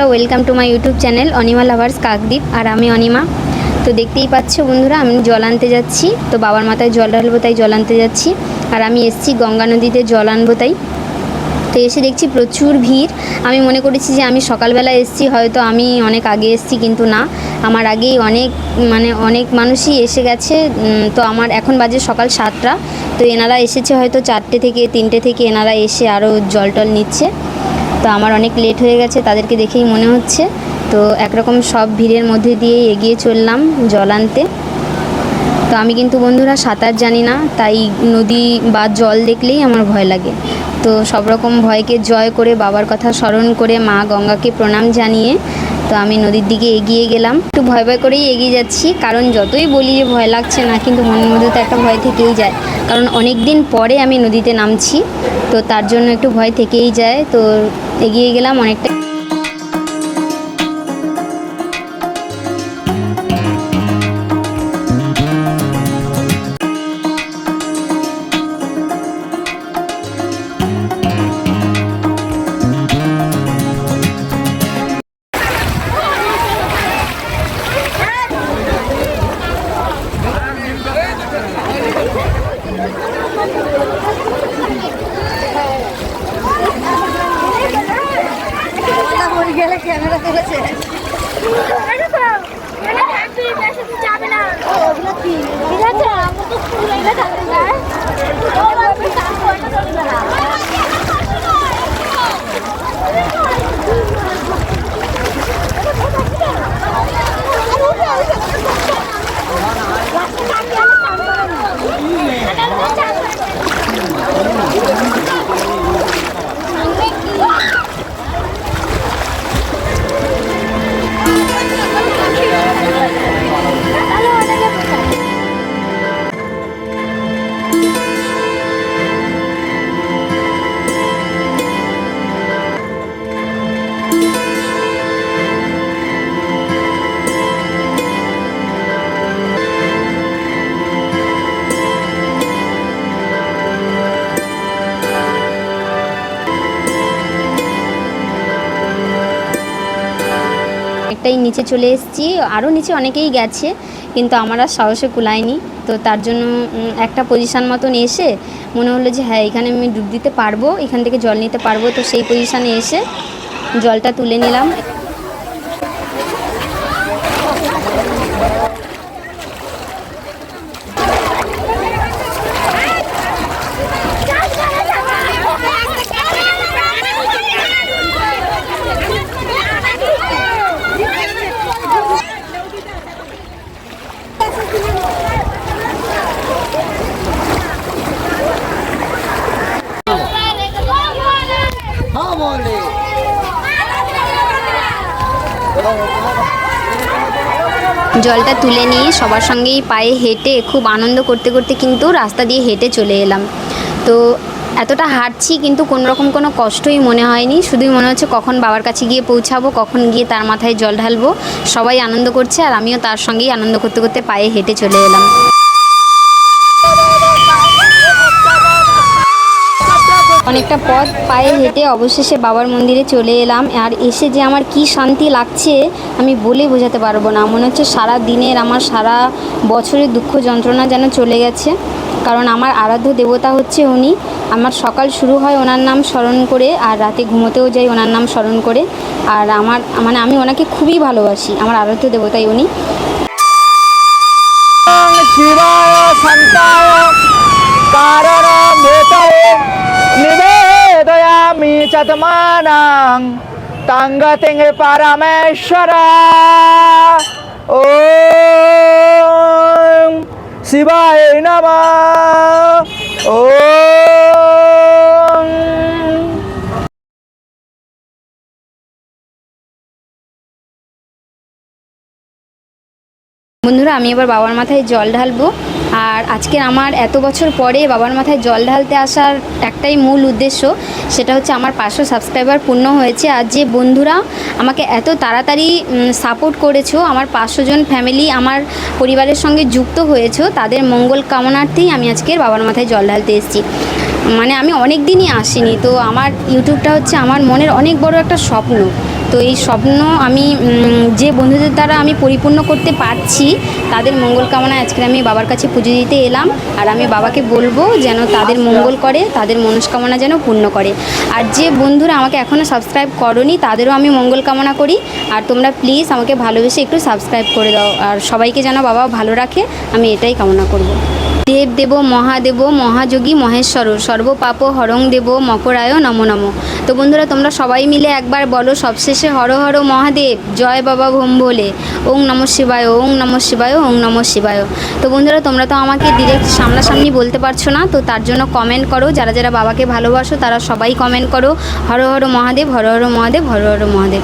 বন্ধুরা welcome to my YouTube channel Anima lovers Kakdwip, আর আমি অনিমা। তো দেখতেই পাচ্ছ বন্ধুরা, আমি জল আনতে যাচ্ছি। তো বাবার মাথায় জল ঢালবো, তাই জল আনতে যাচ্ছি। আর আমি এসছি গঙ্গা নদীতে জল আনব, তাই। তো এসে দেখছি প্রচুর ভিড়। আমি মনে করেছি যে আমি সকালবেলা এসছি, হয়তো আমি অনেক আগে এসছি, কিন্তু না। আমার আগেই অনেক মানে অনেক মানুষই এসে গেছে। তো আমার এখন বাজে সকাল সাতটা। তো এনারা এসেছে হয়তো চারটে থেকে, তিনটে থেকে এনারা এসে আরও জল টল নিচ্ছে। তো আমার অনেক লেট হয়ে গেছে, তাদেরকে দেখেই মনে হচ্ছে। তো একরকম সব ভিড়ের মধ্যে দিয়ে এগিয়ে চললাম জল আনতে। তো আমি কিন্তু বন্ধুরা সাঁতার জানি না, তাই নদী বা জল দেখলেই আমার ভয় লাগে। তো সব রকম ভয়কে জয় করে বাবার কথা স্মরণ করে মা গঙ্গাকে প্রণাম জানিয়ে তো আমি নদীর দিকে এগিয়ে গেলাম। একটু ভয় ভয় করেই এগিয়ে যাচ্ছি, কারণ যতই বলি যে ভয় লাগছে না, কিন্তু মনের মধ্যে তো একটা ভয় থেকেই যায়। কারণ অনেক দিন পরে আমি নদীতে নামছি, তো তার জন্য একটু ভয় থেকেই যায়। তো এগিয়ে গেলাম অনেকটা যাবে না। ঠিক আছে আমার তো স্কুল থাকতে যায় অনেকটাই নিচে চলে এসেছি। আরও নিচে অনেকেই গেছে, কিন্তু আমার আর সাহসে কুলায়নি। তো তার জন্য একটা পজিশান মতন এসে মনে হলো যে হ্যাঁ এখানে আমি ডুব দিতে পারব, এখান থেকে জল নিতে পারব। তো সেই পজিশানে এসে জলটা তুলে নিলাম। বলে। জলটা তুলে নিয়ে সবার সঙ্গেই পায়ে হেঁটে খুব আনন্দ করতে করতে কিন্তু রাস্তা দিয়ে হেঁটে চলে এলাম। তো এতটা হাঁটছি কিন্তু কোনো রকম কোনো কষ্টই মনে হয়নি। শুধুই মনে হচ্ছে কখন বাবার কাছে গিয়ে পৌঁছাবো, কখন গিয়ে তার মাথায় জল ঢালবো। সবাই আনন্দ করছে আর আমিও তার সঙ্গেই আনন্দ করতে করতে পায়ে হেঁটে চলে এলাম। অনেকটা পথ পায়ে হেঁটে অবশেষে বাবার মন্দিরে চলে এলাম। আর এসে যে আমার কি শান্তি লাগছে, আমি বলে বোঝাতে পারব না। মনে হচ্ছে সারা দিনের আমার সারা বছরের দুঃখ যন্ত্রণা যেন চলে গেছে। কারণ আমার আরাধ্য দেবতা হচ্ছে উনি। আমার সকাল শুরু হয় ওনার নাম স্মরণ করে, আর রাতে ঘুমোতেও যাই ওনার নাম স্মরণ করে। আর আমার মানে আমি ওনাকে খুবই ভালোবাসি, আমার আরাধ্য দেবতাই উনি। শিবায়, শান্তায় কারণ ভেতরে নিবেদয়ামি চতমানাং তাঙ্গতিং পরমেশ্বরা। ও শিবায় নম। ও বন্ধুরা, আমি এবার বাবার মাথায় জল ঢালবো। আর আজকের আমার এত বছর পরে বাবার মাথায় জল ঢালতে আসার একটাই মূল উদ্দেশ্য, সেটা হচ্ছে আমার পাঁচশো সাবস্ক্রাইবার পূর্ণ হয়েছে। আর যে বন্ধুরা আমাকে এত তাড়াতাড়ি সাপোর্ট করেছ, আমার পাঁচশো জন ফ্যামিলি আমার পরিবারের সঙ্গে যুক্ত হয়েছো, তাদের মঙ্গল কামনার্থেই আমি আজকের বাবার মাথায় জল ঢালতে এসেছি। মানে আমি অনেক দিনই আসিনি, তো আমার ইউটিউবটা হচ্ছে আমার মনের অনেক বড় একটা স্বপ্ন। তো এই স্বপ্ন আমি যে বন্ধুদের দ্বারা আমি পরিপূর্ণ করতে পারছি, তাদের মঙ্গল কামনা আজকে আমি বাবার কাছে পুজো দিতে এলাম। আর আমি বাবাকে বলব যেন তাদের মঙ্গল করে, তাদের মনস্কামনা যেন পূর্ণ করে। আর যে বন্ধুরা আমাকে এখনও সাবস্ক্রাইব করনি, তাদেরও আমি মঙ্গল কামনা করি। আর তোমরা প্লিজ আমাকে ভালোবেসে একটু সাবস্ক্রাইব করে দাও। আর সবাইকে যেন বাবা ভালো রাখে, আমি এটাই কামনা করব। দেব দেব মহাদেব, মহাযোগী, মহেশ্বর। সর্বপাপ হরং দেব, মকরায় নম নম। তো বন্ধুরা, তোমরা সবাই মিলে একবার বলো, সবশেষে হর হর মহাদেব, জয় বাবা ভোম বলে ওং নম শিবায়, ওং নম শিবায়, ওং নম শিবায়। তো বন্ধুরা, তোমরা তো আমাকে ডিরেক্ট সামনাসামনি বলতে পারছ না, তো তার জন্য কমেন্ট করো। যারা যারা বাবাকে ভালোবাসো, তারা সবাই কমেন্ট করো। হর হর মহাদেব, হর হর মহাদেব, হর হর মহাদেব।